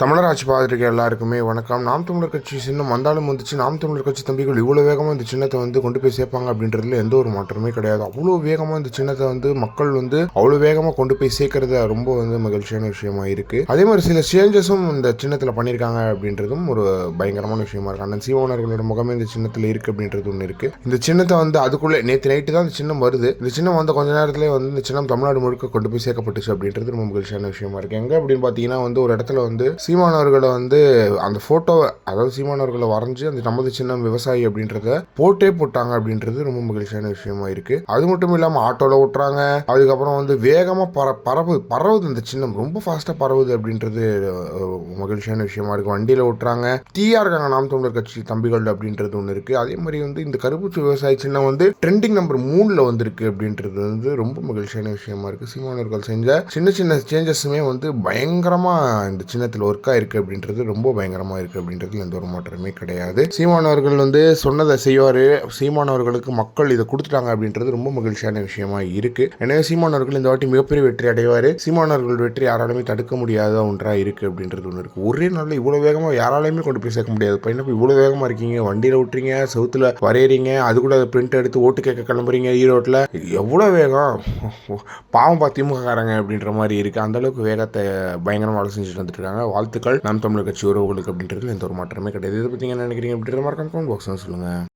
தமிழராட்சி பார்த்துருக்க எல்லாருக்குமே வணக்கம். நாம் தமிழர் கட்சி சின்னம் வந்தாலும் வந்துச்சு. நாம் தமிழர் கட்சி தம்பிகள் இவ்வளோ வேகமாக இந்த சின்னத்தை வந்து கொண்டு போய் சேர்ப்பாங்க அப்படின்றதுல எந்த ஒரு மாற்றமே கிடையாது. அவ்வளோ வேகமாக இந்த சின்னத்தை வந்து மக்கள் வந்து அவ்வளோ வேகமாக கொண்டு போய் சேர்க்கறது ரொம்ப வந்து மகிழ்ச்சியான விஷயமா இருக்குது அதே மாதிரி சில சேஞ்சஸும் இந்த சின்னத்தில் பண்ணியிருக்காங்க அப்படின்றதும் ஒரு பயங்கரமான விஷயமா இருக்குது அண்ணன் சீவோனர்களோட முகமே இந்த சின்னத்தில் இருக்குது அப்படின்றது ஒன்று இருக்குது இந்த சின்னத்தை வந்து அதுக்குள்ளே நேற்று நைட்டு தான் இந்த சின்னம் வருது. இந்த சின்னம் வந்து கொஞ்ச நேரத்திலே வந்து இந்த சின்னம் தமிழ்நாடு முழுக்க கொண்டு போய் சேர்க்கப்பட்டுச்சு அப்படின்றது ரொம்ப மகிழ்ச்சியான விஷயமா இருக்குது எங்கே அப்படின்னு பார்த்தீங்கன்னா வந்து ஒரு இடத்துல வந்து சீமானவர்களை வந்து அந்த ஃபோட்டோவை அதாவது சீமானவர்களை வரைஞ்சி அந்த நமது சின்னம் விவசாயி அப்படின்றத போட்டே போட்டாங்க அப்படின்றது ரொம்ப மகிழ்ச்சியான விஷயமா இருக்கு. அது மட்டும் இல்லாமல் ஆட்டோவில் ஓட்டுறாங்க. அதுக்கப்புறம் வந்து வேகமாக பர பரவு பரவுது அந்த சின்னம். ரொம்ப ஃபாஸ்ட்டாக பரவுது அப்படின்றது மகிழ்ச்சியான விஷயமா இருக்கு. வண்டியில் ஓட்டுறாங்க. தீயா இருக்காங்க நாம் தமிழர் கட்சி தம்பிகள் அப்படின்றது ஒன்று இருக்கு. அதே மாதிரி வந்து இந்த கருப்பூச்சி விவசாய சின்னம் வந்து ட்ரெண்டிங் நம்பர் மூணில் வந்திருக்கு அப்படின்றது வந்து ரொம்ப மகிழ்ச்சியான விஷயமா இருக்கு. சீமானவர்கள் செஞ்ச சின்ன சின்ன சேஞ்சஸுமே வந்து பயங்கரமாக இந்த சின்னத்தில் ஒரு ஒர்க்காக இருக்குது அப்படின்றது ரொம்ப பயங்கரமாக இருக்குது அப்படின்றதுல எந்த ஒரு மாற்றமே கிடையாது. சீமானவர்கள் வந்து சொன்னதை செய்வார். சீமானவர்களுக்கு மக்கள் இதை கொடுத்துட்டாங்க அப்படின்றது ரொம்ப மகிழ்ச்சியான விஷயமா இருக்குது எனவே சீமானவர்கள் இந்த வாட்டி மிகப்பெரிய வெற்றி அடைவார். சீமானவர்கள் வெற்றி யாராலுமே தடுக்க முடியாத ஒன்றாக இருக்குது அப்படின்றது ஒன்று இருக்குது ஒரே நாளில் இவ்வளோ வேகமாக யாராலையுமே கொண்டு போய் சேர்க்க முடியாது. இப்போ இவ்வளோ வேகமாக இருக்கீங்க. வண்டியில் விட்டுறீங்க. சவுத்தில் வரையறீங்க. அது கூட அதை பிரிண்ட் எடுத்து ஓட்டு கேட்க கிளம்புறீங்க. ஈரோட்டில் எவ்வளோ வேகம்? பாவம் பா திமுககாரங்க அப்படின்ற மாதிரி இருக்குது அந்தளவுக்கு வேகத்தை பயங்கரமாக வேலை செஞ்சுட்டு வந்துட்டு இருக்காங்க. வாழ்த்துக்கள். நாம் தமிழர் கட்சி உறவுகளுக்கு அப்படின்றது எந்த ஒரு மாற்றமே கிடையாது. இதை பற்றி என்ன நினைக்கிறீங்க அப்படின்ற மாதிரி கமெண்ட் பாக்ஸ் சொல்லுங்கள்